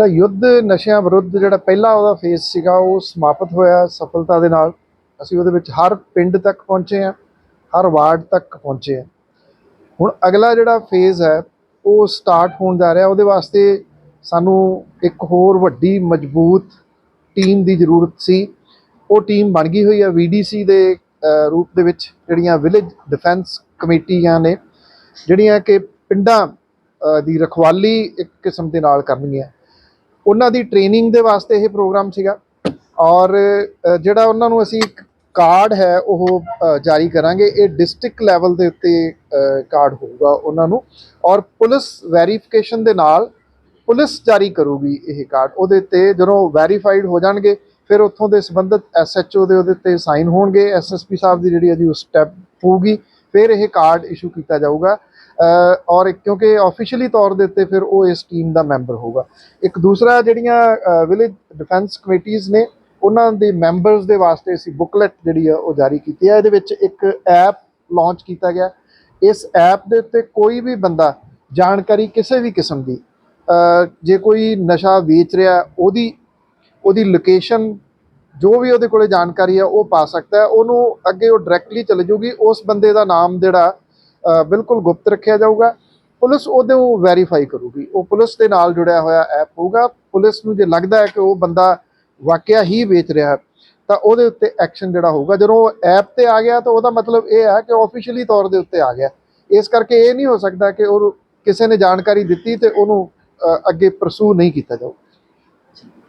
ਜਿਹੜਾ ਯੁੱਧ ਨਸ਼ਿਆਂ ਵਿਰੁੱਧ ਜਿਹੜਾ ਪਹਿਲਾ ਉਹਦਾ ਫੇਸ ਸੀਗਾ, ਉਹ ਸਮਾਪਤ ਹੋਇਆ ਸਫਲਤਾ ਦੇ ਨਾਲ। ਅਸੀਂ ਉਹਦੇ ਵਿੱਚ ਹਰ ਪਿੰਡ ਤੱਕ ਪਹੁੰਚੇ ਹਾਂ, ਹਰ ਵਾਰਡ ਤੱਕ ਪਹੁੰਚੇ ਹਾਂ। ਹੁਣ ਅਗਲਾ ਜਿਹੜਾ ਫੇਜ਼ ਹੈ, ਉਹ ਸਟਾਰਟ ਹੋਣ ਜਾ ਰਿਹਾ। ਉਹਦੇ ਵਾਸਤੇ ਸਾਨੂੰ ਇੱਕ ਹੋਰ ਵੱਡੀ ਮਜ਼ਬੂਤ ਟੀਮ ਦੀ ਜ਼ਰੂਰਤ ਸੀ। ਉਹ ਟੀਮ ਬਣ ਗਈ ਹੋਈ ਹੈ ਵੀਡੀਸੀ ਦੇ ਰੂਪ ਦੇ ਵਿੱਚ, ਜਿਹੜੀਆਂ ਵਿਲੇਜ ਡਿਫੈਂਸ ਕਮੇਟੀਆਂ ਨੇ, ਜਿਹੜੀਆਂ ਕਿ ਪਿੰਡਾਂ ਦੀ ਰਖਵਾਲੀ ਇੱਕ ਕਿਸਮ ਦੇ ਨਾਲ ਕਰਨਗੀਆਂ ਉਹਨਾਂ ਦੀ ਟ੍ਰੇਨਿੰਗ ਦੇ ਵਾਸਤੇ ਇਹ ਪ੍ਰੋਗਰਾਮ ਸੀਗਾ। ਔਰ ਜਿਹੜਾ ਉਹਨਾਂ ਨੂੰ ਅਸੀਂ ਇੱਕ ਕਾਰਡ ਹੈ, ਉਹ ਜਾਰੀ ਕਰਾਂਗੇ। ਇਹ ਡਿਸਟ੍ਰਿਕਟ ਲੈਵਲ ਦੇ ਉੱਤੇ ਕਾਰਡ ਹੋਊਗਾ ਉਹਨਾਂ ਨੂੰ। ਔਰ ਪੁਲਿਸ ਵੈਰੀਫਿਕੇਸ਼ਨ ਦੇ ਨਾਲ ਪੁਲਿਸ ਜਾਰੀ ਕਰੂਗੀ ਇਹ ਕਾਰਡ ਉਹਦੇ ਤੇ ਜਦੋਂ ਵੈਰੀਫਾਈਡ ਹੋ ਜਾਣਗੇ, ਫਿਰ ਉੱਥੋਂ ਦੇ ਸੰਬੰਧਿਤ ਐਸਐਚਓ ਦੇ ਉਹਦੇ ਤੇ ਸਾਈਨ ਹੋਣਗੇ। ਐਸਐਸਪੀ ਸਾਹਿਬ ਦੀ ਜਿਹੜੀ ਅਜੀ ਉਸ ਸਟੈਪ ਹੋਊਗੀ ਫਿਰ ਇਹ ਕਾਰਡ ਇਸ਼ੂ ਕੀਤਾ ਜਾਊਗਾ। ਔਰ ਕਿਉਂਕਿ ਆਫੀਸ਼ੀਅਲੀ ਤੌਰ ਦੇ ਉੱਤੇ ਫਿਰ ਉਹ ਇਸ ਟੀਮ ਦਾ ਮੈਂਬਰ ਹੋਊਗਾ। ਇੱਕ ਦੂਸਰਾ ਜਿਹੜੀਆਂ ਵਿਲੇਜ ਡਿਫੈਂਸ ਕਮੇਟੀਆਂ ਨੇ, ਉਹਨਾਂ ਦੇ ਮੈਂਬਰਸ ਦੇ ਵਾਸਤੇ ਅਸੀਂ ਬੁਕਲੇਟ ਜਿਹੜੀ ਆ ਉਹ ਜਾਰੀ ਕੀਤੀ ਹੈ ਇਹਦੇ ਵਿੱਚ ਇੱਕ ਐਪ ਲਾਂਚ ਕੀਤਾ ਗਿਆ। ਇਸ ਐਪ ਦੇ ਉੱਤੇ ਕੋਈ ਵੀ ਬੰਦਾ ਜਾਣਕਾਰੀ ਕਿਸੇ ਵੀ ਕਿਸਮ ਦੀ ਜੇ ਕੋਈ ਨਸ਼ਾ ਵੇਚ ਰਿਹਾ, ਉਹਦੀ ਉਹਦੀ ਲੋਕੇਸ਼ਨ ਜੋ ਵੀ ਉਹਦੇ ਕੋਲੇ ਜਾਣਕਾਰੀ ਹੈ, ਉਹ ਪਾ ਸਕਦਾ ਉਹਨੂੰ ਅੱਗੇ ਉਹ ਡਾਇਰੈਕਟਲੀ ਚਲੇ ਜਾਊਗੀ। ਉਸ ਬੰਦੇ ਦਾ ਨਾਮ ਜਿਹੜਾ ਬਿਲਕੁਲ ਗੁਪਤ ਰੱਖਿਆ ਜਾਊਗਾ। ਪੁਲਿਸ ਉਹਦੇ ਉਹ ਵੈਰੀਫਾਈ ਕਰੂਗੀ। ਉਹ ਪੁਲਿਸ ਦੇ ਨਾਲ ਜੁੜਿਆ ਹੋਇਆ ਐਪ ਹੋਊਗਾ। ਪੁਲਿਸ ਨੂੰ ਜੇ ਲੱਗਦਾ ਹੈ ਕਿ ਉਹ ਬੰਦਾ ਵਾਕਿਆ ਹੀ ਵੇਚ ਰਿਹਾ ਤਾਂ ਉਹਦੇ ਉੱਤੇ ਐਕਸ਼ਨ ਜਿਹੜਾ ਹੋਊਗਾ। ਜਦੋਂ ਐਪ ਤੇ ਆ ਗਿਆ, ਤਾਂ ਉਹਦਾ ਮਤਲਬ ਇਹ ਹੈ ਕਿ ਆਫੀਸ਼ੀਅਲੀ ਤੌਰ ਦੇ ਉੱਤੇ ਆ ਗਿਆ। ਇਸ ਕਰਕੇ ਇਹ ਨਹੀਂ ਹੋ ਸਕਦਾ ਕਿ ਉਹ ਕਿਸੇ ਨੇ ਜਾਣਕਾਰੀ ਦਿੱਤੀ ਤੇ ਉਹਨੂੰ ਅੱਗੇ ਪਰਸੂ ਨਹੀਂ ਕੀਤਾ ਜਾਊ।